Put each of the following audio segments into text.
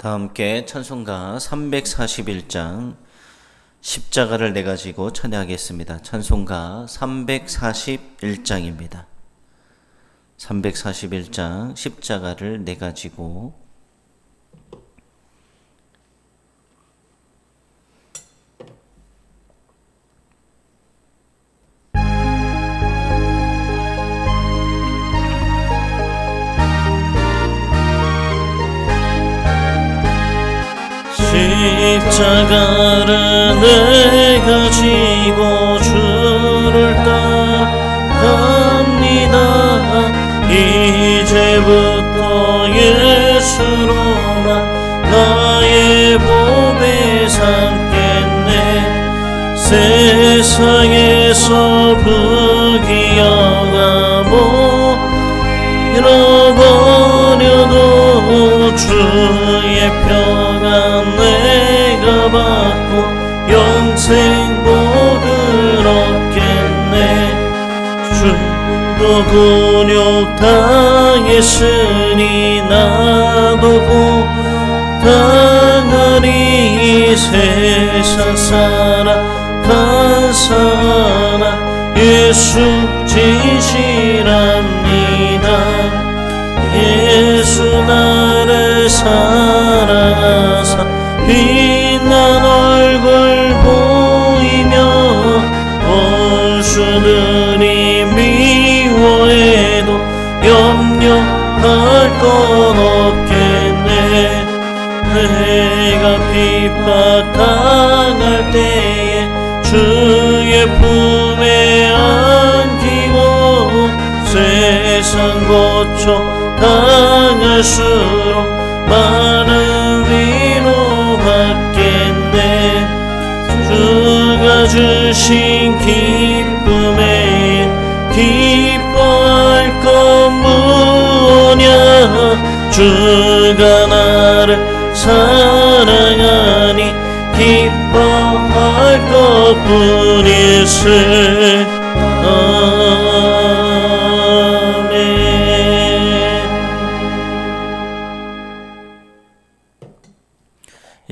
다 함께 찬송가 341장 십자가를 내 가지고 찬양하겠습니다. 찬송가 341장입니다. 341장 십자가를 내 가지고 부귀영화모 잃어버려도 주의 평안 내가 받고 영생 복을 얻겠네. 주도 곤욕 당했으니 나도 곧 당하리 세상 살아가사나 예수 진실합니다. 예수 나를 사랑하사 고쳐 당할수록 많은 위로 받겠네. 주가 주신 기쁨에 기뻐할 것 무엇냐? 주가 나를 사랑하니 기뻐할 것뿐일세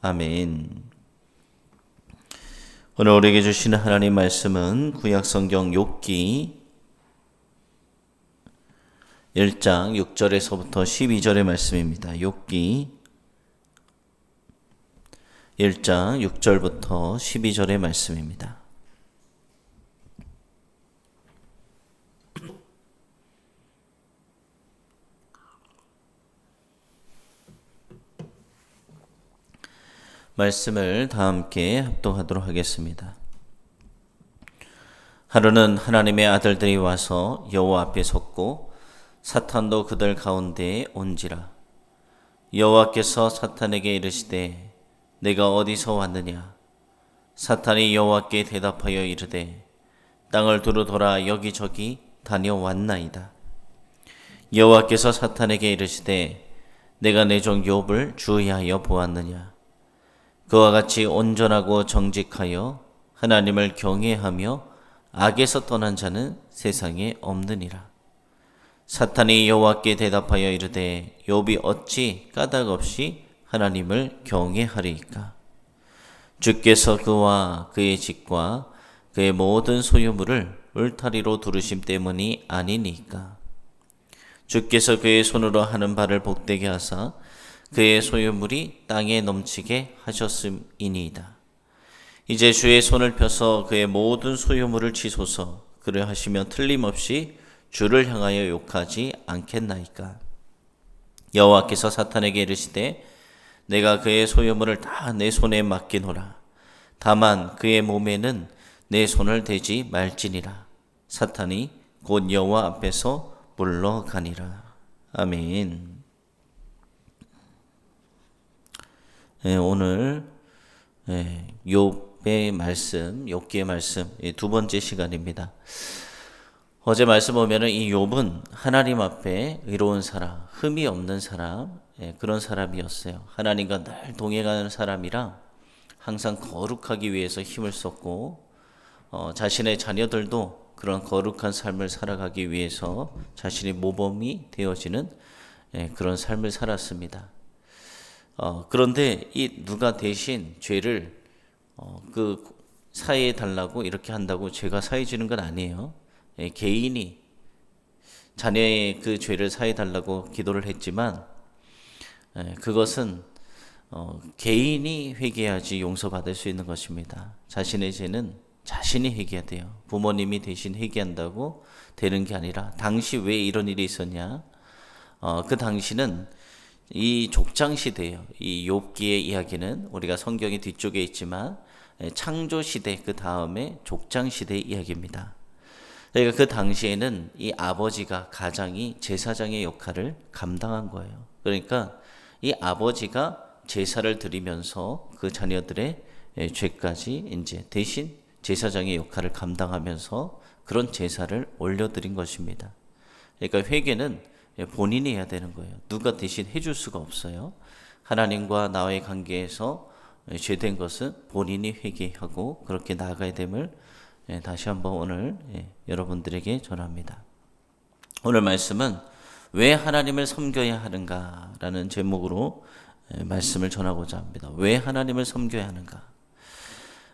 아멘. 오늘 우리에게 주시는 하나님 말씀은 구약 성경 욥기 1장 6절에서부터 12절의 말씀입니다. 욥기 1장 6절부터 12절의 말씀입니다. 말씀을 다 함께 합독하도록 하겠습니다. 하루는 하나님의 아들들이 와서 여호와 앞에 섰고 사탄도 그들 가운데에 온지라. 여호와께서 사탄에게 이르시되 내가 어디서 왔느냐? 사탄이 여호와께 대답하여 이르되 땅을 두루 돌아 여기저기 다녀왔나이다. 여호와께서 사탄에게 이르시되 내가 내 종 욥을 주의하여 보았느냐 그와 같이 온전하고 정직하여 하나님을 경외하며 악에서 떠난 자는 세상에 없느니라. 사탄이 여호와께 대답하여 이르되 욥이 어찌 까닭 없이 하나님을 경외하리이까? 주께서 그와 그의 집과 그의 모든 소유물을 울타리로 두르심 때문이 아니니까. 주께서 그의 손으로 하는 바를 복되게 하사 그의 소유물이 땅에 넘치게 하셨음이니이다. 이제 주의 손을 펴서 그의 모든 소유물을 치소서 그를 하시면 틀림없이 주를 향하여 욕하지 않겠나이까. 여호와께서 사탄에게 이르시되 내가 그의 소유물을 다 내 손에 맡기노라. 다만 그의 몸에는 내 손을 대지 말지니라. 사탄이 곧 여호와 앞에서 물러가니라. 아멘. 네, 오늘 네, 욥의 말씀, 욥기의 말씀 예, 두 번째 시간입니다. 어제 말씀 보면은 이 욥은 하나님 앞에 의로운 사람, 흠이 없는 사람, 예, 그런 사람이었어요. 하나님과 늘 동행하는 사람이라 항상 거룩하기 위해서 힘을 썼고 어, 자신의 자녀들도 그런 거룩한 삶을 살아가기 위해서 자신이 모범이 되어지는 예, 그런 삶을 살았습니다. 어, 그런데 이 누가 대신 죄를 어, 그 사해해 달라고 이렇게 한다고 죄가 사해지는 건 아니에요. 예, 개인이 자녀의 그 죄를 사해 달라고 기도를 했지만 예, 그것은 어, 개인이 회개하지 용서받을 수 있는 것입니다. 자신의 죄는 자신이 회개해야 돼요. 부모님이 대신 회개한다고 되는 게 아니라 당시 왜 이런 일이 있었냐? 어, 그 당시는 이 족장 시대예요. 이 욥기의 이야기는 우리가 성경이 뒤쪽에 있지만 예, 창조 시대 그 다음에 족장 시대의 이야기입니다. 그러니까 그 당시에는 이 아버지가 가장이 제사장의 역할을 감당한 거예요. 그러니까 이 아버지가 제사를 드리면서 그 자녀들의 예, 죄까지 이제 대신 제사장의 역할을 감당하면서 그런 제사를 올려드린 것입니다. 그러니까 회개는 예, 본인이 해야 되는 거예요. 누가 대신 해줄 수가 없어요. 하나님과 나와의 관계에서 예, 죄된 것은 본인이 회개하고 그렇게 나아가야 됨을 예, 다시 한번 오늘 여러분들에게 전합니다. 오늘 말씀은 왜 하나님을 섬겨야 하는가라는 제목으로 말씀을 전하고자 합니다. 왜 하나님을 섬겨야 하는가?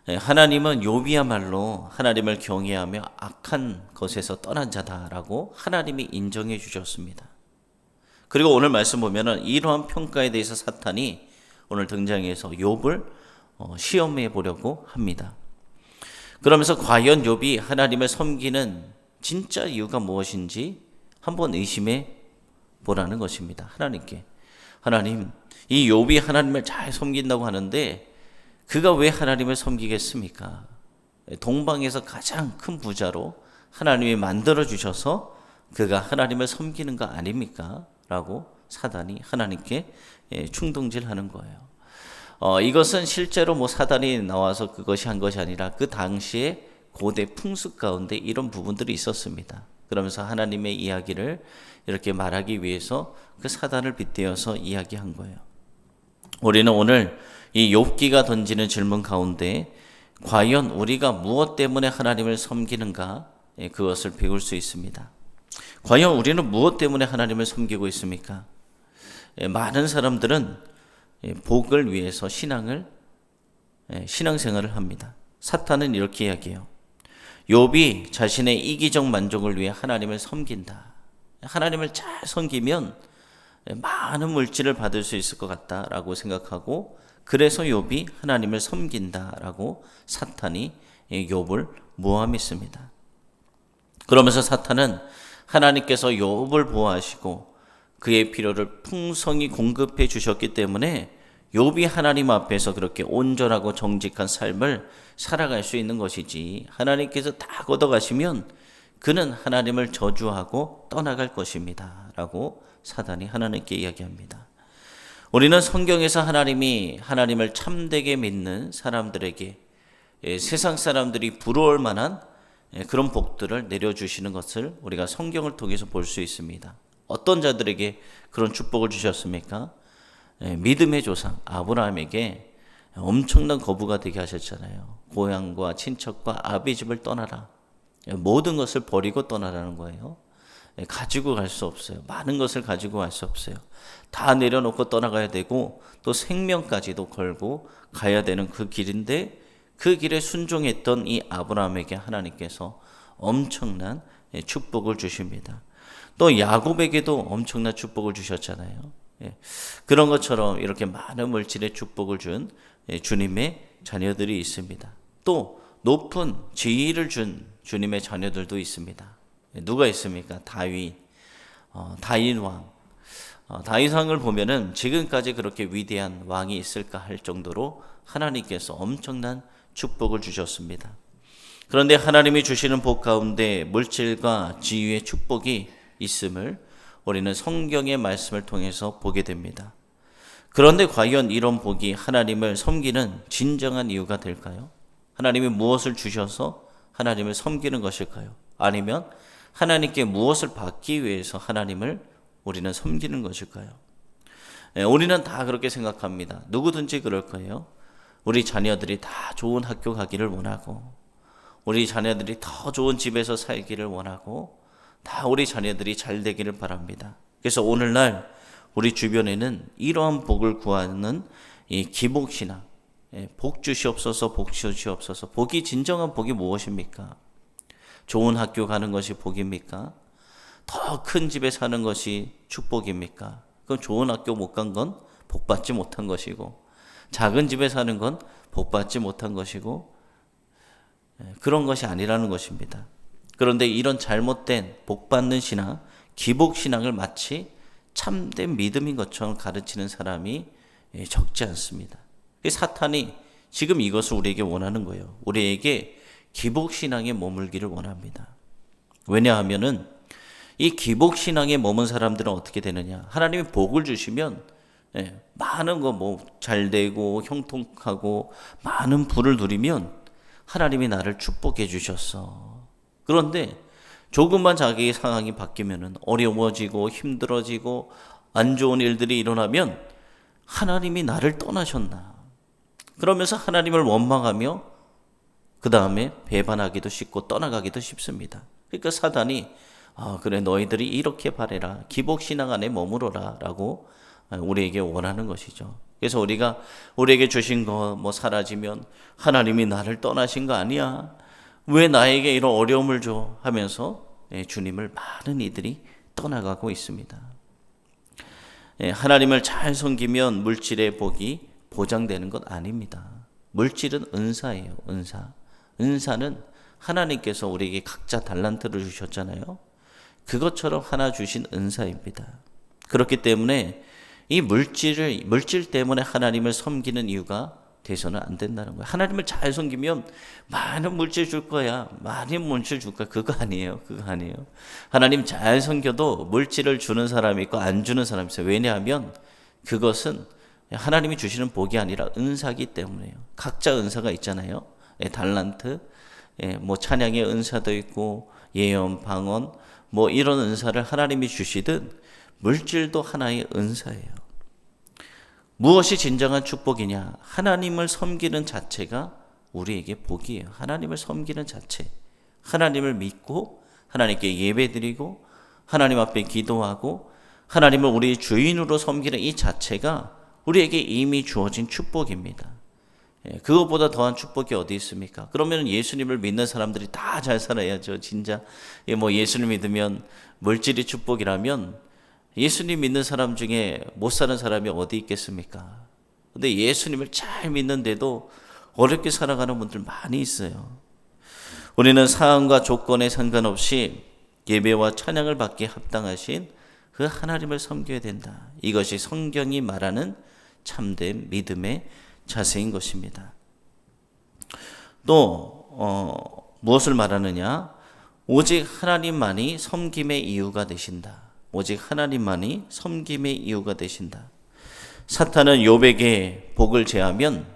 하나님은 요비야말로 하나님을 경외하며 악한 것에서 떠난 자다라고 하나님이 인정해 주셨습니다. 그리고 오늘 말씀 보면은 이러한 평가에 대해서 사탄이 오늘 등장해서 욥을 어, 시험해 보려고 합니다. 그러면서 과연 욥이 하나님을 섬기는 진짜 이유가 무엇인지 한번 의심해 보라는 것입니다. 하나님께. 하나님, 이 욥이 하나님을 잘 섬긴다고 하는데 그가 왜 하나님을 섬기겠습니까? 동방에서 가장 큰 부자로 하나님이 만들어 주셔서 그가 하나님을 섬기는 거 아닙니까? 라고 사단이 하나님께 예, 충동질하는 거예요. 어, 이것은 실제로 뭐 사단이 나와서 그것이 한 것이 아니라 그 당시에 고대 풍습 가운데 이런 부분들이 있었습니다. 그러면서 하나님의 이야기를 이렇게 말하기 위해서 그 사단을 빗대어서 이야기한 거예요. 우리는 오늘 이 욥기가 던지는 질문 가운데 과연 우리가 무엇 때문에 하나님을 섬기는가 예, 그것을 배울 수 있습니다. 과연 우리는 무엇 때문에 하나님을 섬기고 있습니까? 예, 많은 사람들은 예, 복을 위해서 신앙을 신앙생활을 합니다. 사탄은 이렇게 이야기해요. 욥이 자신의 이기적 만족을 위해 하나님을 섬긴다. 하나님을 잘 섬기면 많은 물질을 받을 수 있을 것 같다라고 생각하고 그래서 욥이 하나님을 섬긴다라고 사탄이 욥을 모함했습니다. 그러면서 사탄은 하나님께서 욥을 보호하시고 그의 필요를 풍성히 공급해 주셨기 때문에 욥이 하나님 앞에서 그렇게 온전하고 정직한 삶을 살아갈 수 있는 것이지 하나님께서 다 걷어가시면 그는 하나님을 저주하고 떠나갈 것입니다라고 사단이 하나님께 이야기합니다. 우리는 성경에서 하나님이 하나님을 참되게 믿는 사람들에게 예, 세상 사람들이 부러울 만한 예, 그런 복들을 내려주시는 것을 우리가 성경을 통해서 볼 수 있습니다. 어떤 자들에게 그런 축복을 주셨습니까? 예, 믿음의 조상 아브라함에게 엄청난 거부가 되게 하셨잖아요. 고향과 친척과 아비 집을 떠나라. 모든 것을 버리고 떠나라는 거예요. 예, 가지고 갈 수 없어요. 많은 것을 가지고 갈 수 없어요. 다 내려놓고 떠나가야 되고 또 생명까지도 걸고 가야 되는 그 길인데 그 길에 순종했던 이 아브라함에게 하나님께서 엄청난 예, 축복을 주십니다. 또 야곱에게도 엄청난 축복을 주셨잖아요. 예, 그런 것처럼 이렇게 많은 물질의 축복을 준 예, 주님의 자녀들이 있습니다. 또 높은 지위를 준 주님의 자녀들도 있습니다. 예, 누가 있습니까? 다윗, 어, 다윗 왕. 어, 다윗 왕을 보면은 지금까지 그렇게 위대한 왕이 있을까 할 정도로 하나님께서 엄청난 축복을 주셨습니다. 그런데 하나님이 주시는 복 가운데 물질과 지위의 축복이 있음을 우리는 성경의 말씀을 통해서 보게 됩니다. 그런데 과연 이런 복이 하나님을 섬기는 진정한 이유가 될까요? 하나님이 무엇을 주셔서 하나님을 섬기는 것일까요? 아니면 하나님께 무엇을 받기 위해서 하나님을 우리는 섬기는 것일까요? 예, 우리는 다 그렇게 생각합니다. 누구든지 그럴 거예요. 우리 자녀들이 다 좋은 학교 가기를 원하고, 우리 자녀들이 더 좋은 집에서 살기를 원하고, 다 우리 자녀들이 잘 되기를 바랍니다. 그래서 오늘날 우리 주변에는 이러한 복을 구하는 이 기복신앙, 예, 복 주시옵소서, 복 주시옵소서. 복이 진정한 복이 무엇입니까? 좋은 학교 가는 것이 복입니까? 더 큰 집에 사는 것이 축복입니까? 그럼 좋은 학교 못 간 건 복받지 못한 것이고, 작은 집에 사는 건 복받지 못한 것이고, 예, 그런 것이 아니라는 것입니다. 그런데 이런 잘못된 복받는 신앙, 기복 신앙을 마치 참된 믿음인 것처럼 가르치는 사람이 예, 적지 않습니다. 사탄이 지금 이것을 우리에게 원하는 거예요. 우리에게 기복 신앙에 머물기를 원합니다. 왜냐하면은 이 기복 신앙에 머문 사람들은 어떻게 되느냐? 하나님이 복을 주시면 예, 많은 거 뭐 잘 되고 형통하고 많은 부를 누리면 하나님이 나를 축복해 주셨어. 그런데 조금만 자기의 상황이 바뀌면은 어려워지고 힘들어지고 안 좋은 일들이 일어나면 하나님이 나를 떠나셨나. 그러면서 하나님을 원망하며 그 다음에 배반하기도 쉽고 떠나가기도 쉽습니다. 그러니까 사단이 아, 그래 너희들이 이렇게 바래라. 기복 신앙 안에 머무러라라고 우리에게 원하는 것이죠. 그래서 우리가 우리에게 주신 거 뭐 사라지면 하나님이 나를 떠나신 거 아니야. 왜 나에게 이런 어려움을 줘? 하면서 예, 주님을 많은 이들이 떠나가고 있습니다. 예, 하나님을 잘 섬기면 물질의 복이 보장되는 것 아닙니다. 물질은 은사예요, 은사. 은사는 하나님께서 우리에게 각자 달란트를 주셨잖아요. 그것처럼 하나 주신 은사입니다. 그렇기 때문에 이 물질을 물질 때문에 하나님을 섬기는 이유가 돼서는 안 된다는 거예요. 하나님을 잘 섬기면 많은 물질 줄 거야. 많은 물질 줄 거야. 그거 아니에요. 그거 아니에요. 하나님 잘 섬겨도 물질을 주는 사람이 있고 안 주는 사람이 있어요. 왜냐하면 그것은 하나님이 주시는 복이 아니라 은사기 때문에요. 각자 은사가 있잖아요. 예, 달란트, 예, 뭐 찬양의 은사도 있고 예언, 방언, 뭐 이런 은사를 하나님이 주시듯 물질도 하나의 은사예요. 무엇이 진정한 축복이냐? 하나님을 섬기는 자체가 우리에게 복이에요. 하나님을 섬기는 자체. 하나님을 믿고 하나님께 예배드리고 하나님 앞에 기도하고 하나님을 우리 주인으로 섬기는 이 자체가 우리에게 이미 주어진 축복입니다. 예, 그것보다 더한 축복이 어디 있습니까? 그러면 예수님을 믿는 사람들이 다 잘 살아야죠. 진짜 예, 뭐 예수를 믿으면 물질이 축복이라면 예수님 믿는 사람 중에 못 사는 사람이 어디 있겠습니까? 근데 예수님을 잘 믿는데도 어렵게 살아가는 분들 많이 있어요. 우리는 상황과 조건에 상관없이 예배와 찬양을 받기에 합당하신 그 하나님을 섬겨야 된다. 이것이 성경이 말하는 참된 믿음의 자세인 것입니다. 또 어, 무엇을 말하느냐? 오직 하나님만이 섬김의 이유가 되신다. 오직 하나님만이 섬김의 이유가 되신다. 사탄은 요백에 복을 제하면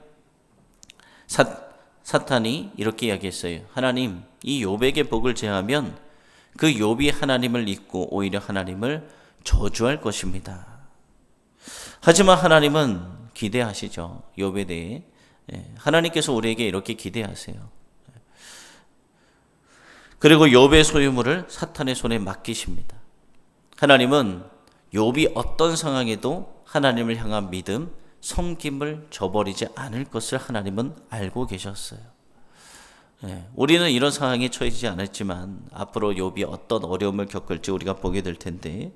사, 사탄이 이렇게 이야기했어요. 하나님, 이 요백의 복을 제하면 그 욥이 하나님을 잊고 오히려 하나님을 저주할 것입니다. 하지만 하나님은 기대하시죠. 욥에 대해 예, 하나님께서 우리에게 이렇게 기대하세요. 그리고 욥의 소유물을 사탄의 손에 맡기십니다. 하나님은 욥이 어떤 상황에도 하나님을 향한 믿음, 섬김을 저버리지 않을 것을 하나님은 알고 계셨어요. 예, 우리는 이런 상황에 처해지지 않았지만 앞으로 욥이 어떤 어려움을 겪을지 우리가 보게 될 텐데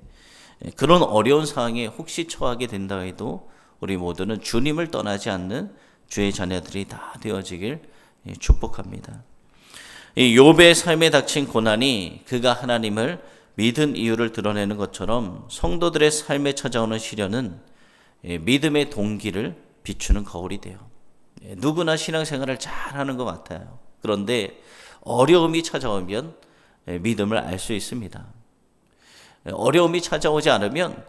예, 그런 어려운 상황에 혹시 처하게 된다 해도 우리 모두는 주님을 떠나지 않는 주의 자녀들이 다 되어지길 예, 축복합니다. 이 욥의 삶에 닥친 고난이 그가 하나님을 믿은 이유를 드러내는 것처럼 성도들의 삶에 찾아오는 시련은 예, 믿음의 동기를 비추는 거울이 돼요. 예, 누구나 신앙생활을 잘 하는 것 같아요. 그런데 어려움이 찾아오면 예, 믿음을 알 수 있습니다. 어려움이 찾아오지 않으면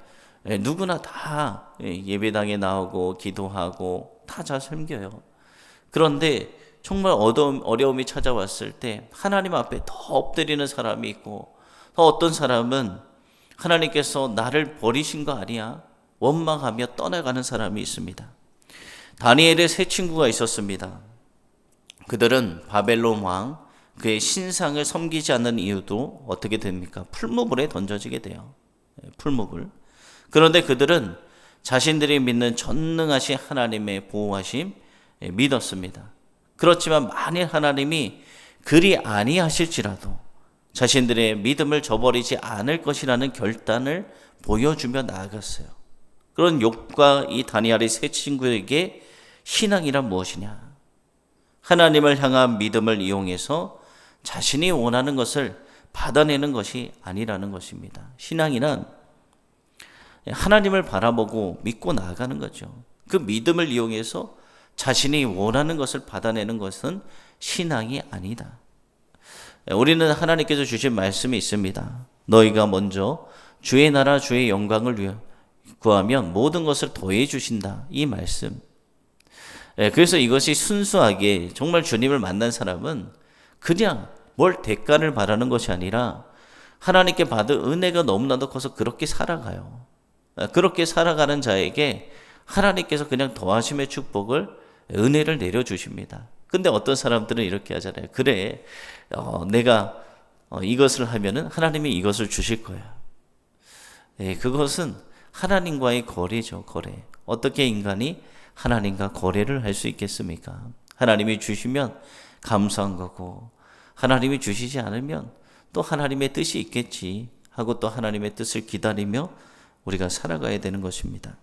누구나 다 예배당에 나오고 기도하고 다 잘 섬겨요. 그런데 정말 어려움, 어려움이 찾아왔을 때 하나님 앞에 더 엎드리는 사람이 있고 또 어떤 사람은 하나님께서 나를 버리신 거 아니야? 원망하며 떠나가는 사람이 있습니다. 다니엘의 세 친구가 있었습니다. 그들은 바벨론 왕 그의 신상을 섬기지 않는 이유도 어떻게 됩니까? 풀무불에 던져지게 돼요. 예, 풀무불. 그런데 그들은 자신들이 믿는 전능하신 하나님의 보호하심 예, 믿었습니다. 그렇지만 만일 하나님이 그리 아니하실지라도 자신들의 믿음을 저버리지 않을 것이라는 결단을 보여주며 나아갔어요. 그런 욕과 이 다니엘의 세 친구에게 신앙이란 무엇이냐? 하나님을 향한 믿음을 이용해서 자신이 원하는 것을 받아내는 것이 아니라는 것입니다. 신앙이란 하나님을 바라보고 믿고 나아가는 거죠. 그 믿음을 이용해서 자신이 원하는 것을 받아내는 것은 신앙이 아니다. 우리는 하나님께서 주신 말씀이 있습니다. 너희가 먼저 주의 나라 주의 영광을 구하면 모든 것을 더해 주신다. 이 말씀. 예, 그래서 이것이 순수하게 정말 주님을 만난 사람은 그냥 뭘 대가를 바라는 것이 아니라 하나님께 받은 은혜가 너무나도 커서 그렇게 살아가요. 예, 그렇게 살아가는 자에게 하나님께서 그냥 더하심의 축복을 은혜를 내려 주십니다. 근데 어떤 사람들은 이렇게 하잖아요. 그래, 어, 내가 어, 이것을 하면은 하나님이 이것을 주실 거야. 예, 그것은 하나님과의 거래죠, 거래. 어떻게 인간이 하나님과 거래를 할 수 있겠습니까? 하나님이 주시면 감사한 거고, 하나님이 주시지 않으면 또 하나님의 뜻이 있겠지 하고 또 하나님의 뜻을 기다리며 우리가 살아가야 되는 것입니다.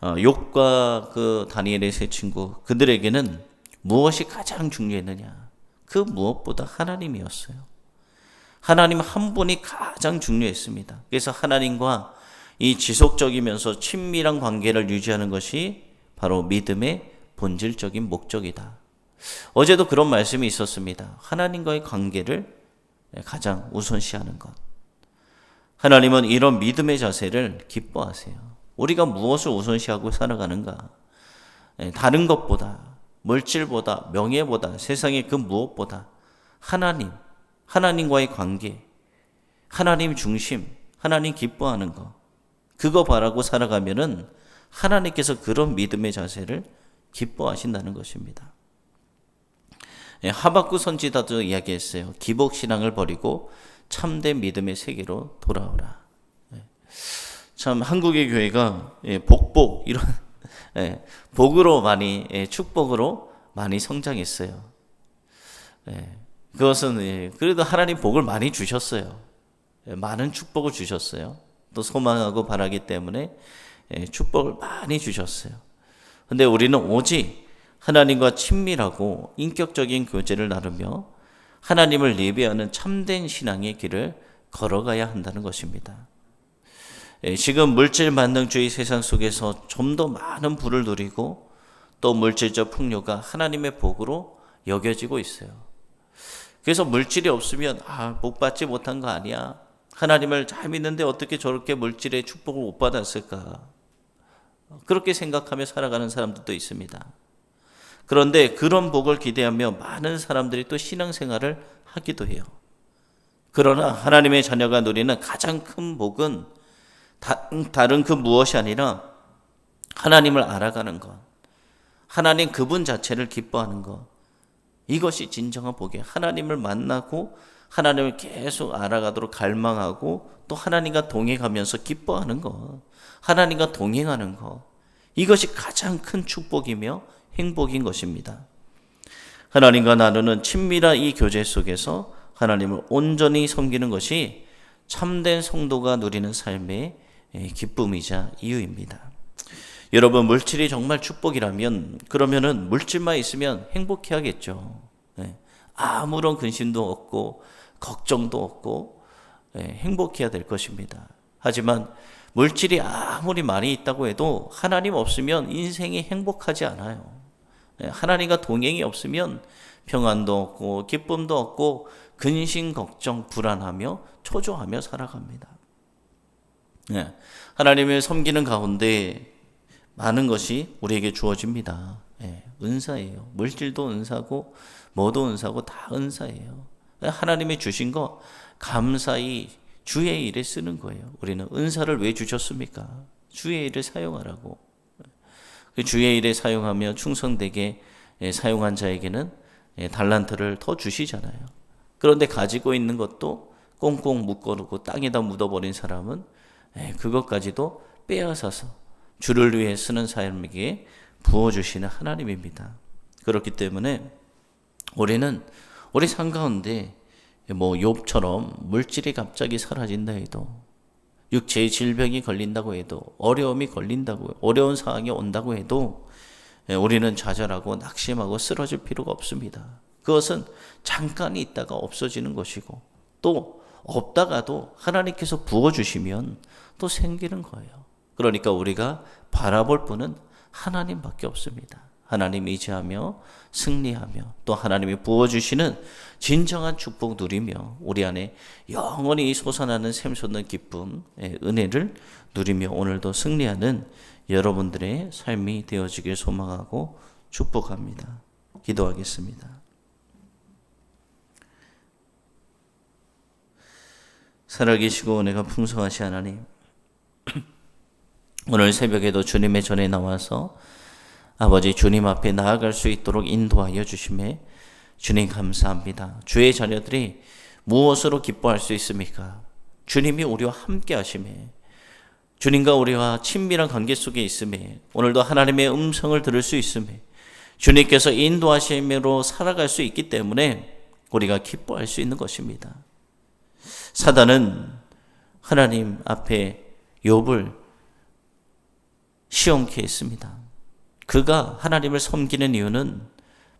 어, 욕과 그 다니엘의 세 친구 그들에게는 무엇이 가장 중요했느냐? 그 무엇보다 하나님이었어요. 하나님 한 분이 가장 중요했습니다. 그래서 하나님과 이 지속적이면서 친밀한 관계를 유지하는 것이 바로 믿음의 본질적인 목적이다. 어제도 그런 말씀이 있었습니다. 하나님과의 관계를 가장 우선시하는 것. 하나님은 이런 믿음의 자세를 기뻐하세요. 우리가 무엇을 우선시하고 살아가는가? 다른 것보다, 물질보다, 명예보다, 세상의 그 무엇보다 하나님, 하나님과의 관계, 하나님 중심, 하나님 기뻐하는 것. 그거 바라고 살아가면은 하나님께서 그런 믿음의 자세를 기뻐하신다는 것입니다. 예, 하박구 선지자도 이야기했어요. 기복 신앙을 버리고 참된 믿음의 세계로 돌아오라. 예. 참 한국의 교회가 예, 복복 이런 복으로 많이 축복으로 많이 성장했어요. 그것은 그래도 하나님 복을 많이 주셨어요. 많은 축복을 주셨어요. 또 소망하고 바라기 때문에 축복을 많이 주셨어요. 근데 우리는 오직 하나님과 친밀하고 인격적인 교제를 나누며 하나님을 예배하는 참된 신앙의 길을 걸어가야 한다는 것입니다. 지금 물질 만능주의 세상 속에서 좀 더 많은 부를 누리고 또 물질적 풍요가 하나님의 복으로 여겨지고 있어요. 그래서 물질이 없으면 아, 복 받지 못한 거 아니야. 하나님을 잘 믿는데 어떻게 저렇게 물질의 축복을 못 받았을까? 그렇게 생각하며 살아가는 사람들도 있습니다. 그런데 그런 복을 기대하며 많은 사람들이 또 신앙생활을 하기도 해요. 그러나 하나님의 자녀가 누리는 가장 큰 복은 다, 다른 그 무엇이 아니라 하나님을 알아가는 것. 하나님 그분 자체를 기뻐하는 것. 이것이 진정한 복이에요. 하나님을 만나고 하나님을 계속 알아가도록 갈망하고 또 하나님과 동행하면서 기뻐하는 것. 하나님과 동행하는 것. 이것이 가장 큰 축복이며 행복인 것입니다. 하나님과 나누는 친밀한 이 교제 속에서 하나님을 온전히 섬기는 것이 참된 성도가 누리는 삶의 기쁨이자 이유입니다. 여러분 물질이 정말 축복이라면 그러면은 물질만 있으면 행복해야겠죠. 네. 아무런 근심도 없고 걱정도 없고 네, 행복해야 될 것입니다. 하지만 물질이 아무리 많이 있다고 해도 하나님 없으면 인생이 행복하지 않아요. 네, 하나님과 동행이 없으면 평안도 없고 기쁨도 없고 근심 걱정 불안하며 초조하며 살아갑니다. 네, 하나님을 섬기는 가운데 많은 것이 우리에게 주어집니다. 네, 은사예요. 물질도 은사고 뭐도 은사고 다 은사예요. 하나님이 주신 거 감사히 주의 일에 쓰는 거예요. 우리는 은사를 왜 주셨습니까? 주의 일에 사용하라고. 그 주의 일에 사용하며 충성되게 예, 사용한 자에게는 예, 달란트를 더 주시잖아요. 그런데 가지고 있는 것도 꽁꽁 묶어놓고 땅에다 묻어버린 사람은 예, 그것까지도 빼앗아서 주를 위해 쓰는 사람에게 부어주시는 하나님입니다. 그렇기 때문에 우리는 우리 삶 가운데 뭐 욥처럼 물질이 갑자기 사라진다 해도 육체의 질병이 걸린다고 해도 어려움이 걸린다고 어려운 상황이 온다고 해도 예, 우리는 좌절하고 낙심하고 쓰러질 필요가 없습니다. 그것은 잠깐 있다가 없어지는 것이고 또 없다가도 하나님께서 부어주시면 또 생기는 거예요. 그러니까 우리가 바라볼 분은 하나님밖에 없습니다. 하나님 의지하며 승리하며 또 하나님이 부어주시는 진정한 축복 누리며 우리 안에 영원히 솟아나는 샘솟는 기쁨, 은혜를 누리며 오늘도 승리하는 여러분들의 삶이 되어지길 소망하고 축복합니다. 기도하겠습니다. 살아계시고 내가 풍성하시 하나님 오늘 새벽에도 주님의 전에 나와서 아버지 주님 앞에 나아갈 수 있도록 인도하여 주심에 주님 감사합니다. 주의 자녀들이 무엇으로 기뻐할 수 있습니까? 주님이 우리와 함께 하심에 주님과 우리와 친밀한 관계 속에 있음에 오늘도 하나님의 음성을 들을 수 있음에 주님께서 인도하심으로 살아갈 수 있기 때문에 우리가 기뻐할 수 있는 것입니다. 사단은 하나님 앞에 욥을 시험케 했습니다. 그가 하나님을 섬기는 이유는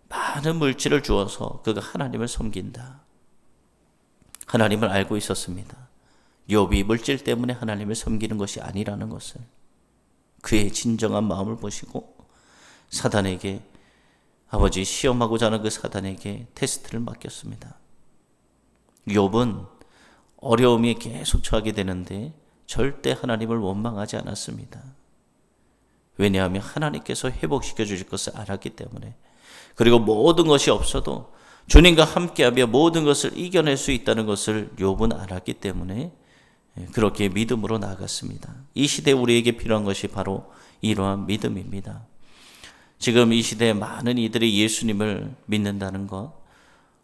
많은 물질을 주어서 그가 하나님을 섬긴다. 하나님을 알고 있었습니다. 욥이 물질 때문에 하나님을 섬기는 것이 아니라는 것을 그의 진정한 마음을 보시고 사단에게 아버지 시험하고자 하는 그 사단에게 테스트를 맡겼습니다. 욥은 어려움이 계속 처하게 되는데 절대 하나님을 원망하지 않았습니다. 왜냐하면 하나님께서 회복시켜 주실 것을 알았기 때문에 그리고 모든 것이 없어도 주님과 함께하며 모든 것을 이겨낼 수 있다는 것을 욥은 알았기 때문에 그렇게 믿음으로 나아갔습니다. 이 시대 우리에게 필요한 것이 바로 이러한 믿음입니다. 지금 이 시대에 많은 이들이 예수님을 믿는다는 것,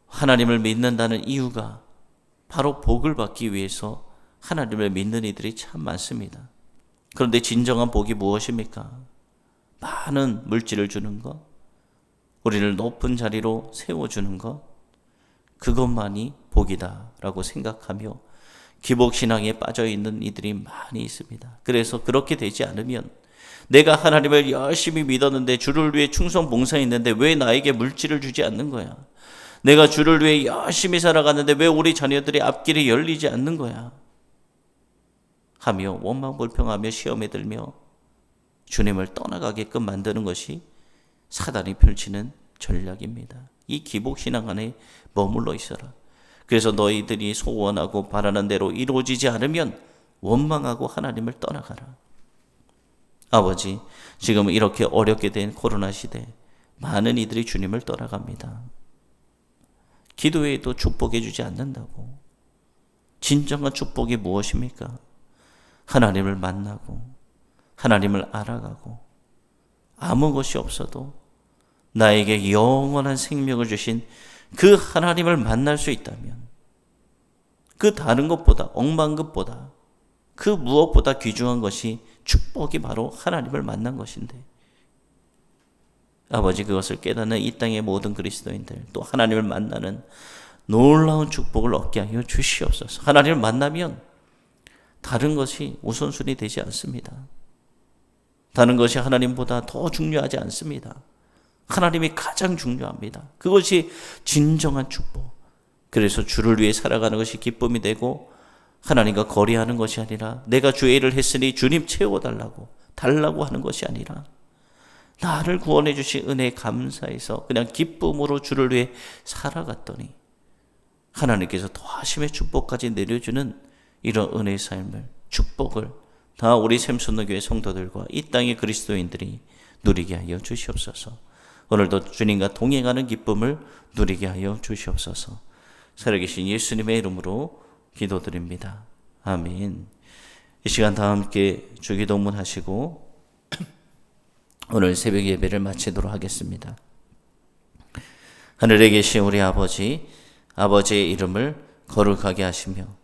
하나님을 믿는다는 이유가 바로 복을 받기 위해서 하나님을 믿는 이들이 참 많습니다. 그런데 진정한 복이 무엇입니까? 많은 물질을 주는 것, 우리를 높은 자리로 세워주는 것, 그것만이 복이다라고 생각하며 기복신앙에 빠져 있는 이들이 많이 있습니다. 그래서 그렇게 되지 않으면 내가 하나님을 열심히 믿었는데 주를 위해 충성 봉사했는데 왜 나에게 물질을 주지 않는 거야? 내가 주를 위해 열심히 살아갔는데 왜 우리 자녀들의 앞길이 열리지 않는 거야? 하며 원망 불평하며 시험에 들며 주님을 떠나가게끔 만드는 것이 사단이 펼치는 전략입니다. 이 기복 신앙 안에 머물러 있어라. 그래서 너희들이 소원하고 바라는 대로 이루어지지 않으면 원망하고 하나님을 떠나가라. 아버지, 지금 이렇게 어렵게 된 코로나 시대, 많은 이들이 주님을 떠나갑니다. 기도에도 축복해 주지 않는다고. 진정한 축복이 무엇입니까? 하나님을 만나고 하나님을 알아가고 아무 것이 없어도 나에게 영원한 생명을 주신 그 하나님을 만날 수 있다면 그 다른 것보다 억만 것보다 그 무엇보다 귀중한 것이 축복이 바로 하나님을 만난 것인데 아버지 그것을 깨닫는 이 땅의 모든 그리스도인들 또 하나님을 만나는 놀라운 축복을 얻게 하여 주시옵소서. 하나님을 만나면 다른 것이 우선순위 되지 않습니다. 다른 것이 하나님보다 더 중요하지 않습니다. 하나님이 가장 중요합니다. 그것이 진정한 축복. 그래서 주를 위해 살아가는 것이 기쁨이 되고 하나님과 거래하는 것이 아니라 내가 주의 일을 했으니 주님 채워달라고 달라고 하는 것이 아니라 나를 구원해 주신 은혜에 감사해서 그냥 기쁨으로 주를 위해 살아갔더니 하나님께서 더 하심의 축복까지 내려주는 이런 은혜의 삶을 축복을 다 우리 샘솟는 교회 성도들과 이 땅의 그리스도인들이 누리게 하여 주시옵소서. 오늘도 주님과 동행하는 기쁨을 누리게 하여 주시옵소서. 살아계신 예수님의 이름으로 기도드립니다. 아멘. 이 시간 다 함께 주기도문 하시고 오늘 새벽 예배를 마치도록 하겠습니다. 하늘에 계신 우리 아버지, 아버지의 이름을 거룩하게 하시며